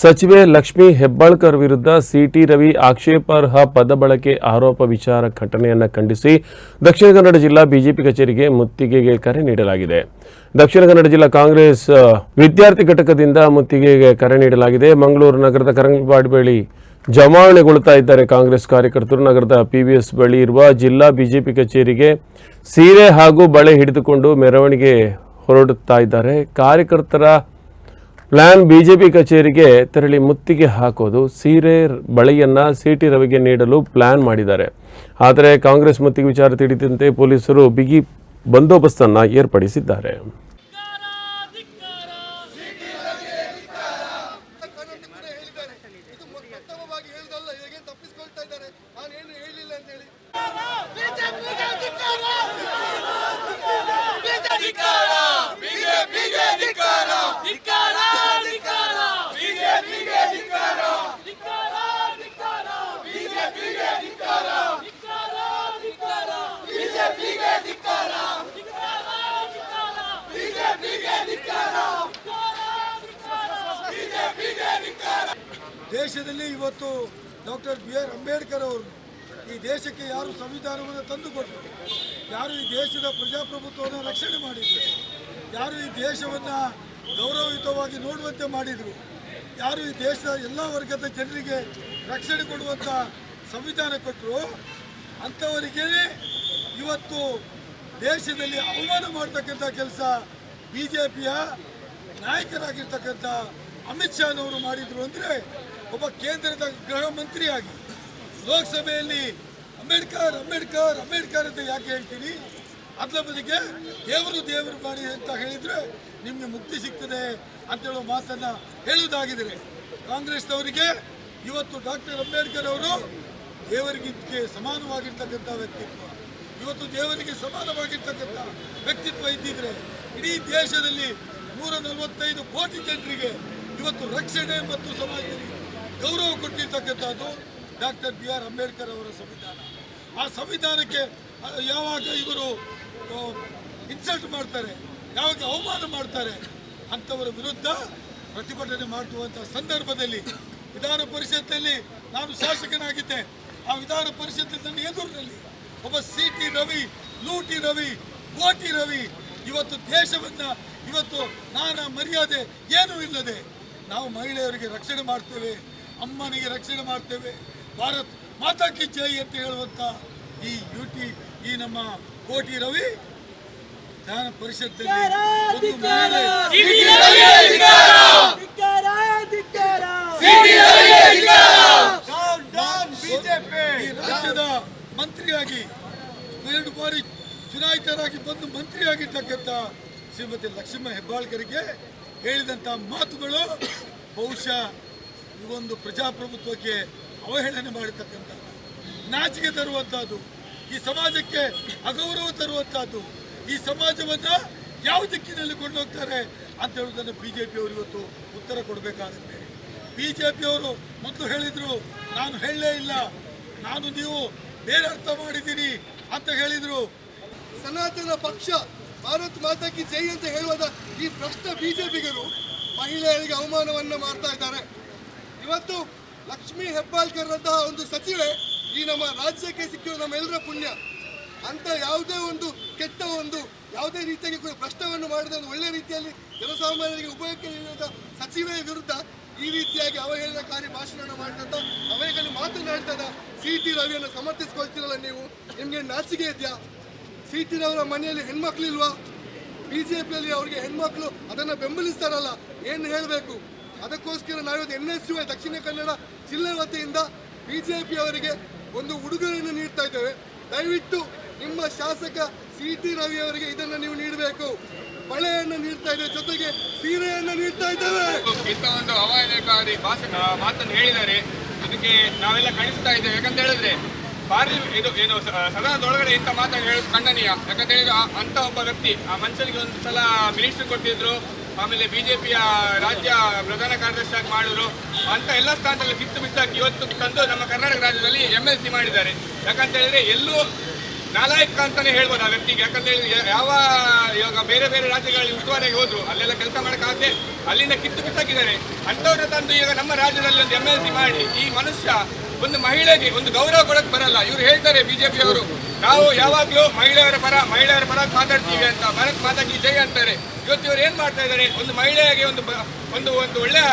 ಸಚಿವೆ ಲಕ್ಷ್ಮಿ ಹೆಬ್ಬಾಳ್ಕರ್ ವಿರುದ್ಧ ಸಿಟಿ ರವಿ ಆಕ್ಷೇಪಾರ್ಹ ಪದ ಬಳಕೆ ಆರೋಪ ವಿಚಾರ ಘಟನೆಯನ್ನು ಖಂಡಿಸಿ ದಕ್ಷಿಣ ಕನ್ನಡ ಜಿಲ್ಲಾ ಬಿಜೆಪಿ ಕಚೇರಿಗೆ ಮುತ್ತಿಗೆಗೆ ಕರೆ ನೀಡಲಾಗಿದೆ. ದಕ್ಷಿಣ ಕನ್ನಡ ಜಿಲ್ಲಾ ಕಾಂಗ್ರೆಸ್ ವಿದ್ಯಾರ್ಥಿ ಘಟಕದಿಂದ ಮುತ್ತಿಗೆಗೆ ಕರೆ ನೀಡಲಾಗಿದೆ. ಮಂಗಳೂರು ನಗರದ ಕರಂಗಪಾಡ್ ಬಳಿ ಜಮಾವಣೆಗೊಳ್ಳುತ್ತಾ ಇದ್ದಾರೆ ಕಾಂಗ್ರೆಸ್ ಕಾರ್ಯಕರ್ತರು. ನಗರದ ಪಿವಿಎಸ್ ಬಳಿ ಇರುವ ಜಿಲ್ಲಾ ಬಿಜೆಪಿ ಕಚೇರಿಗೆ ಸೀರೆ ಹಾಗೂ ಬಳೆ ಹಿಡಿದುಕೊಂಡು ಮೆರವಣಿಗೆ ಹೊರಡುತ್ತಾ ಇದ್ದಾರೆ. ಕಾರ್ಯಕರ್ತರ ಪ್ಲಾನ್ ಬಿಜೆಪಿ ಕಚೇರಿಗೆ ತೆರಳಿ ಮುತ್ತಿಗೆ ಹಾಕೋದು, ಸೀರೆ ಬಳೆಯನ್ನ ಸಿಟಿ ರವಿಗೆ ನೀಡಲು ಪ್ಲಾನ್ ಮಾಡಿದ್ದಾರೆ. ಆದರೆ ಕಾಂಗ್ರೆಸ್ ಮುತ್ತಿಗೆ ವಿಚಾರ ತಿಳಿದಂತೆ ಪೊಲೀಸರು ಬಿಗಿ ಬಂದೋಬಸ್ತನ್ನು ಏರ್ಪಡಿಸಿದ್ದಾರೆ ಕನ್ನಡ ಕೂಡ ಹೇಳಿದ್ದಾರೆ ಇದು ಮೊತ್ತಮವಾಗಿ ಹೇಳುದಲ್ಲ ಹೇಗೆ ತಪ್ಪಿಸ್ಕೊಳ್ತಾ ಇದ್ದಾರೆ ನಾನೇನು ಹೇಳಿಲ್ಲ ಅಂತ ಹೇಳಿ ದೇಶದಲ್ಲಿ ಇವತ್ತು ಡಾಕ್ಟರ್ ಬಿ ಆರ್ ಅಂಬೇಡ್ಕರ್ ಅವರು ಈ ದೇಶಕ್ಕೆ ಯಾರು ಸಂವಿಧಾನವನ್ನು ತಂದುಕೊಟ್ಟರು ಯಾರು ಈ ದೇಶದ ಪ್ರಜಾಪ್ರಭುತ್ವವನ್ನು ರಕ್ಷಣೆ ಮಾಡಿದ್ರು, ಯಾರು ಈ ದೇಶವನ್ನು ಗೌರವಯುತವಾಗಿ ನೋಡುವಂತೆ ಮಾಡಿದರು, ಯಾರು ಈ ದೇಶದ ಎಲ್ಲ ವರ್ಗದ ಜನರಿಗೆ ರಕ್ಷಣೆ ಕೊಡುವಂಥ ಸಂವಿಧಾನ ಕೊಟ್ಟರು ಅಂಥವರಿಗೆ ಇವತ್ತು ದೇಶದಲ್ಲಿ ಅವಮಾನ ಮಾಡ್ತಕ್ಕಂಥ ಕೆಲಸ ಬಿ ಜೆ ಪಿಯ ನಾಯಕರಾಗಿರ್ತಕ್ಕಂಥ ಅಮಿತ್ ಶಾನವರು ಮಾಡಿದ್ರು ಅಂದರೆ ಒಬ್ಬ ಕೇಂದ್ರದ ಗೃಹ ಮಂತ್ರಿಯಾಗಿ ಲೋಕಸಭೆಯಲ್ಲಿ ಅಂಬೇಡ್ಕರ್ ಅಂಬೇಡ್ಕರ್ ಅಂಬೇಡ್ಕರ್ ಅಂತ ಯಾಕೆ ಹೇಳ್ತೀನಿ? ಅದರ ಬದಿಗೆ ದೇವರು ದೇವರು ಮಾಡಿ ಅಂತ ಹೇಳಿದರೆ ನಿಮಗೆ ಮುಕ್ತಿ ಸಿಗ್ತದೆ ಅಂತ ಹೇಳೋ ಮಾತನ್ನು ಹೇಳುವುದಾಗಿದ್ರೆ ಕಾಂಗ್ರೆಸ್ನವರಿಗೆ ಇವತ್ತು ಡಾಕ್ಟರ್ ಅಂಬೇಡ್ಕರ್ ಅವರು ದೇವರಿಗೆ ಸಮಾನವಾಗಿರ್ತಕ್ಕಂಥ ವ್ಯಕ್ತಿತ್ವ. ಇವತ್ತು ದೇವರಿಗೆ ಸಮಾನವಾಗಿರ್ತಕ್ಕಂಥ ವ್ಯಕ್ತಿತ್ವ ಇದ್ದಿದ್ರೆ ಇಡೀ ದೇಶದಲ್ಲಿ ನೂರ ನಲವತ್ತೈದು ಕೋಟಿ ಜನರಿಗೆ ಇವತ್ತು ರಕ್ಷಣೆ ಮತ್ತು ಸಮಾಜದಲ್ಲಿ ಗೌರವ ಕೊಟ್ಟಿರ್ತಕ್ಕಂಥದ್ದು ಡಾಕ್ಟರ್ ಬಿ ಆರ್ ಅಂಬೇಡ್ಕರ್ ಅವರ ಸಂವಿಧಾನ. ಆ ಸಂವಿಧಾನಕ್ಕೆ ಯಾವಾಗ ಇವರು ಇನ್ಸಲ್ಟ್ ಮಾಡ್ತಾರೆ, ಯಾವಾಗ ಅವಮಾನ ಮಾಡ್ತಾರೆ, ಅಂಥವರ ವಿರುದ್ಧ ಪ್ರತಿಭಟನೆ ಮಾಡುವಂಥ ಸಂದರ್ಭದಲ್ಲಿ, ವಿಧಾನ ಪರಿಷತ್ತಲ್ಲಿ ನಾನು ಶಾಸಕನಾಗಿದ್ದೆ. ಆ ವಿಧಾನ ಪರಿಷತ್ತಿನ ಎದುರಿನಲ್ಲಿ ಒಬ್ಬ ಸಿ ಟಿ ರವಿ, ಲೂಟಿ ರವಿ, ಕೋಟಿ ರವಿ, ಇವತ್ತು ದೇಶವನ್ನ, ಇವತ್ತು ನಾನಾ ಮರ್ಯಾದೆ ಏನೂ ಇಲ್ಲದೆ ನಾವು ಮಹಿಳೆಯರಿಗೆ ರಕ್ಷಣೆ ಮಾಡ್ತೇವೆ. ಅಮ್ಮನಿಗೆ ರಕ್ಷಣೆ ಮಾಡ್ತೇವೆ. ಭಾರತ್ ಮಾತಾ ಕಿ ಜೈ ಅಂತ ಹೇಳುವಂತ ಈ ಯುಟಿ ಈ ನಮ್ಮ ಕೋಟಿ ರವಿ ವಿಧಾನ ಈ ರಾಜ್ಯದ ಮಂತ್ರಿಯಾಗಿ ಎರಡು ಬಾರಿ ಚುನಾಯಿತರಾಗಿ ಬಂದು ಮಂತ್ರಿಯಾಗಿರ್ತಕ್ಕಂಥ ಶ್ರೀಮತಿ ಲಕ್ಷ್ಮಣ ಹೆಬ್ಬಾಳ್ಕರಿಗೆ ಹೇಳಿದಂಥ ಮಾತುಗಳು ಬಹುಶಃ ಇವೊಂದು ಪ್ರಜಾಪ್ರಭುತ್ವಕ್ಕೆ ಅವಹೇಳನೆ ಮಾಡಿರ್ತಕ್ಕಂಥದ್ದು ನಾಚಿಕೆ ತರುವಂತಹದ್ದು ಈ ಸಮಾಜಕ್ಕೆ ಅಗೌರವ ತರುವಂತಹದ್ದು ಈ ಸಮಾಜವನ್ನ ಯಾವ ದಿಕ್ಕಿನಲ್ಲಿ ಕೊಂಡೋಗ್ತಾರೆ ಅಂತ ಹೇಳುವುದನ್ನು ಬಿಜೆಪಿಯವರು ಇವತ್ತು ಉತ್ತರ ಕೊಡಬೇಕಾಗುತ್ತೆ. ಬಿಜೆಪಿಯವರು ಮೊದಲು ಹೇಳಿದ್ರು, ನಾನು ಹೇಳಲೇ ಇಲ್ಲ, ನಾನು ನೀವು ಬೇರೆ ಅರ್ಥ ಮಾಡಿದ್ದೀನಿ ಅಂತ ಹೇಳಿದರು. ಸನಾತನ ಪಕ್ಷ, ಭಾರತ್ ಮಾತಾಕಿ ಜೈ ಅಂತ ಹೇಳುವಾಗ ಈ ಭ್ರಷ್ಟ ಬಿಜೆಪಿಗರು ಮಹಿಳೆಯರಿಗೆ ಅವಮಾನವನ್ನು ಮಾಡ್ತಾ ಇದ್ದಾರೆ. ಇವತ್ತು ಲಕ್ಷ್ಮೀ ಹೆಬ್ಬಾಳ್ಕರ್ ಅಂತಹ ಒಂದು ಸಚಿವೆ ಈ ನಮ್ಮ ರಾಜ್ಯಕ್ಕೆ ಸಿಕ್ಕಿರೋ ನಮ್ಮೆಲ್ಲರ ಪುಣ್ಯ. ಅಂತ ಯಾವುದೇ ಒಂದು ಕೆಟ್ಟ ಒಂದು ಯಾವುದೇ ರೀತಿಯಾಗಿ ಕೂಡ ಭ್ರಷ್ಟವನ್ನು ಮಾಡಿದ ಒಂದು ಒಳ್ಳೆ ರೀತಿಯಲ್ಲಿ ಜನಸಾಮಾನ್ಯರಿಗೆ ಉಪಯೋಗಕ್ಕೆ ನೀಡಿದ ಸಚಿವೆಯ ವಿರುದ್ಧ ಈ ರೀತಿಯಾಗಿ ಅವಹೇಳನಕಾರಿ ಭಾಷಣ ಮಾಡಿದಂತ ಅವಹೇಳನ ಮಾತನಾಡ್ತದ ಸಿ ಟಿ ರವಿಯನ್ನು ಸಮರ್ಥಿಸ್ಕೊಳ್ತಿರಲ್ಲ ನೀವು? ನಿಮಗೆ ನಾಚಿಕೆ ಇದೆಯಾ? ಸಿ ಟಿ ರವರ ಮನೆಯಲ್ಲಿ ಹೆಣ್ಮಕ್ಳಿಲ್ವಾ ಬಿಜೆಪಿಯಲ್ಲಿ ಅವರಿಗೆ ಹೆಣ್ಮಕ್ಳು ಅದನ್ನು ಬೆಂಬಲಿಸ್ತಾರಲ್ಲ, ಏನು ಹೇಳಬೇಕು? ಅದಕ್ಕೋಸ್ಕರ ನಾವಿವತ್ತು N S you Dakshina Kannada ಜಿಲ್ಲೆ ವತಿಯಿಂದ ಬಿ ಬಿಜೆಪಿ ಅವರಿಗೆ ಒಂದು ಉಡುಗೊರೆಯನ್ನು ನೀಡ್ತಾ ಇದ್ದೇವೆ. ದಯವಿಟ್ಟು ನಿಮ್ಮ ಶಾಸಕ ಸಿ ಟಿ ರವಿ ಅವರಿಗೆ ಇದನ್ನು ನೀವು ನೀಡಬೇಕು. ಬಳೆಯನ್ನು ನೀಡ್ತಾ ಇದ್ದೇವೆ. ಜೊತೆಗೆ ಸೀರೆಯನ್ನು ನೀಡ್ತಾ ಇದ್ದೇವೆ. ಇಂಥ ಒಂದು ಅವಾಯನಕಾರಿ ಭಾಷಣ ಮಾತನ್ನು ಹೇಳಿದ್ದಾರೆ ಅದಕ್ಕೆ ನಾವೆಲ್ಲ ಕಳಿಸ್ತಾ ಇದ್ದೇವೆ. ಯಾಕಂತ ಹೇಳಿದ್ರೆ ಪಾರ್ಲಿಮೆಂಟ್ ಇದು ಏನು ಸದನದೊಳಗಡೆ ಇಂಥ ಮಾತನ್ನು ಹೇಳೋದು ಖಂಡನೀಯ. ಯಾಕಂತ ಹೇಳಿದ್ರೆ ಅಂತ ಒಬ್ಬ ವ್ಯಕ್ತಿ ಆ ಮನುಷ್ಯನಿಗೆ ಒಂದು ಸಲ ಮಿನಿಸ್ಟರ್ ಕೊಟ್ಟಿದ್ರು. ಆಮೇಲೆ ಬಿಜೆಪಿಯ ರಾಜ್ಯ ಪ್ರಧಾನ ಕಾರ್ಯದರ್ಶಿಯಾಗಿ ಮಾಡಿದ್ರು. ಅಂತ ಎಲ್ಲ ಸ್ಥಾನದಲ್ಲಿ ಕಿತ್ತು ಬಿಸಾಕಿ ಇವತ್ತು ತಂದು ನಮ್ಮ ಕರ್ನಾಟಕ ರಾಜ್ಯದಲ್ಲಿ ಎಂ ಎಲ್ ಸಿ ಮಾಡಿದ್ದಾರೆ. ಯಾಕಂತ ಹೇಳಿದ್ರೆ ಎಲ್ಲೂ ನಾಲಾಯಕ ಅಂತಾನೆ ಹೇಳ್ಬೋದು ಆ ವ್ಯಕ್ತಿಗೆ. ಯಾಕಂತ ಹೇಳಿದ್ರೆ ಯಾವ ಇವಾಗ ಬೇರೆ ಬೇರೆ ರಾಜ್ಯಗಳಲ್ಲಿ ಉಸ್ತುವಾರಿಗೆ ಹೋದ್ರು, ಅಲ್ಲೆಲ್ಲ ಕೆಲಸ ಮಾಡೋಕ್ಕಾಗದೆ ಅಲ್ಲಿಂದ ಕಿತ್ತು ಬಿಸಾಕಿದ್ದಾರೆ. ಅಂಥವ್ರ ತಂದು ಈಗ ನಮ್ಮ ರಾಜ್ಯದಲ್ಲಿ ಒಂದು ಎಂ ಎಲ್ ಸಿ ಮಾಡಿ ಈ ಮನುಷ್ಯ ಒಂದು ಮಹಿಳೆಗೆ ಒಂದು ಗೌರವ ಕೊಡಕ್ ಬರಲ್ಲ. ಇವ್ರು ಹೇಳ್ತಾರೆ ಬಿಜೆಪಿ ಅವರು ನಾವು ಯಾವಾಗ್ಲೂ ಮಹಿಳೆಯರ ಪರ ಮಹಿಳೆಯರ ಪರ ಮಾತಾಡ್ತೀವಿ ಅಂತ, ಭಾರತ್ ಮಾತಾ ಕಿ ಜೈ ಅಂತಾರೆ. ಇವತ್ತು ಇವ್ರು ಏನ್ ಮಾಡ್ತಾ ಇದ್ದಾರೆ ಒಂದು ಮಹಿಳೆಯಾಗಿ ಒಂದು ಒಂದು ಒಂದು ಒಳ್ಳೆಯ